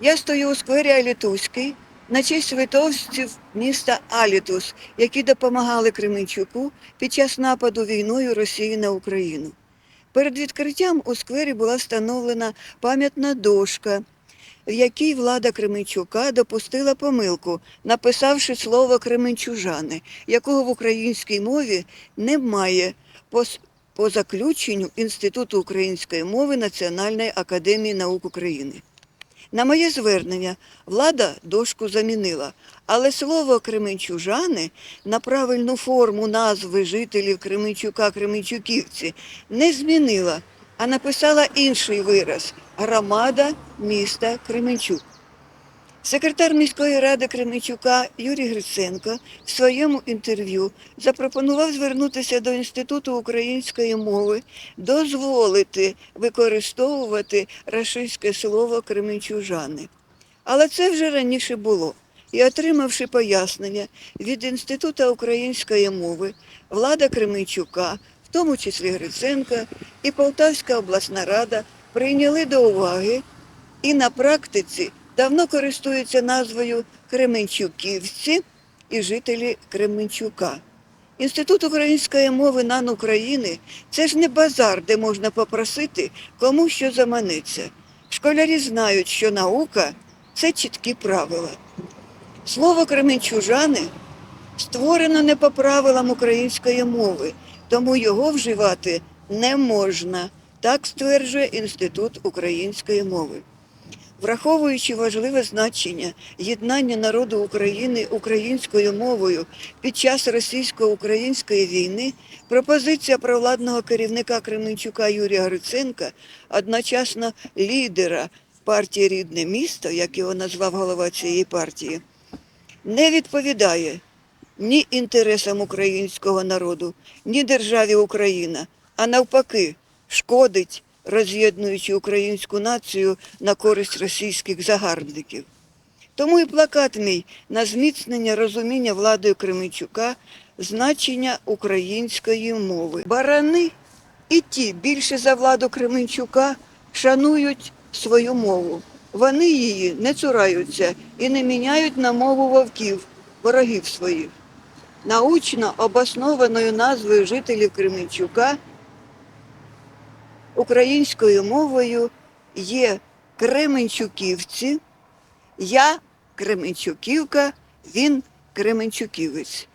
Я стою у сквері Алітуський на честь литовців міста Алітус, які допомагали Кременчуку під час нападу війною Росії на Україну. Перед відкриттям у сквері була встановлена пам'ятна дошка, в якій влада Кременчука допустила помилку, написавши слово Кременчужани, якого в українській мові немає по заключенню Інституту української мови Національної академії наук України. На моє звернення влада дошку замінила, але слово Кременчужани на правильну форму назви жителів Кременчука Кременчуківці не змінила, а написала інший вираз громада міста Кременчук. Секретар міської ради Кременчука Юрій Гриценко в своєму інтерв'ю запропонував звернутися до Інституту української мови, дозволити використовувати рашистське слово кременчужани. Але це вже раніше було. І отримавши пояснення від Інституту української мови, влада Кременчука, в тому числі Гриценка і Полтавська обласна рада прийняли до уваги і на практиці давно користуються назвою Кременчуківці і жителі Кременчука. Інститут української мови НАН України це ж не базар, де можна попросити кому що заманеться. Школярі знають, що наука це чіткі правила. Слово кременчужани створено не по правилам української мови, тому його вживати не можна. Так стверджує Інститут української мови. Враховуючи важливе значення єднання народу України українською мовою під час російсько-української війни, пропозиція провладного керівника Кременчука Юрія Гриценка, одночасно лідера партії Рідне місто, як його назвав голова цієї партії, не відповідає ні інтересам українського народу, ні державі Україна, а навпаки, шкодить, роз'єднуючи українську націю на користь російських загарбників. Тому і плакат мій на зміцнення розуміння владою Кременчука значення української мови. Барани і ті більше за владу Кременчука шанують свою мову. Вони її не цураються і не міняють на мову вовків, ворогів своїх. Научно обоснованою назвою жителів Кременчука українською мовою є Кременчуківці, я Кременчуківка, він Кременчуківець.